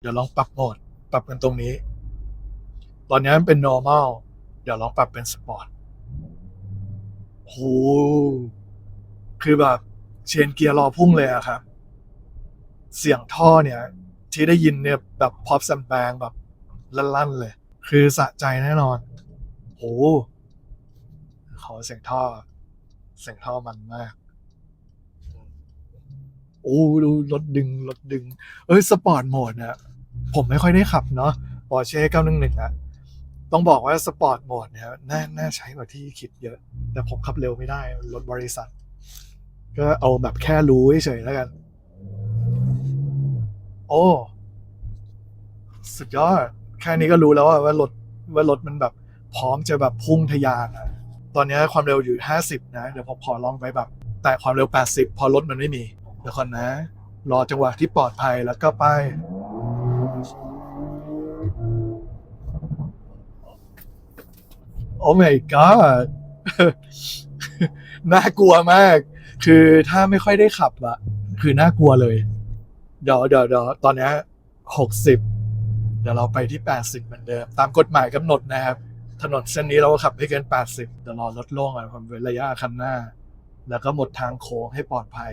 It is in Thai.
เดี๋ยวลองปรับโหมด ปรับกันตรงนี้ ตอนนี้มันเป็น normal เดี๋ยวลองปรับเป็น sport โหคือแบบเชนเกียร์รอพุ่งเลยอะครับ เสียงท่อเนี่ย ที่ได้ยินเนี่ยแบบพอปซัมแบงแบบลั่นๆเลย คือสะใจแน่นอนโหขอเสียงท่อ เสียงท่อมันมากโอ้ดูรถดึงรถดึง เอ้ย สปอร์ตโหมดเนี่ย ผมไม่ค่อยได้ขับเนาะปอร์เช่911อะต้องบอกว่าสปอร์ตโหมดเนี่ยน่าน่าใช้กว่าที่คิดเยอะ แต่ผมขับเร็วไม่ได้ รถบริษัท ก็เอาแบบแค่รู้เฉยๆแล้วกัน โอ้ สุดยอด แค่นี้ก็รู้แล้วว่าว่ารถว่ารถมันแบบ พร้อมจะแบบพุ่งทะยานอะตอนนี้ความเร็วอยู่ 50 นะ เดี๋ยวผมขอลองไปแบบ แต่ความเร็ว 80 พอรถมันไม่มี เดี๋ยวก่อนนะ รอจังหวะที่ปลอดภัยแล้วก็ไป โอ้ my god น่ากลัวมาก คือถ้าไม่ค่อยได้ขับอะคือน่ากลัวเลย เดี๋ยวเดี๋ยวเดี๋ยวตอนนี้หกสิบเดี๋ยวเราไปที่แปดสิบเหมือนเดิม ตามกฎหมายกำหนดนะครับ ถนนเส้นนี้เราขับไม่เกินแปดสิบเดี๋ยวรอลดลงอะความเว้นระยะคันหน้า แล้วก็หมดทางโค้งให้ปลอดภัย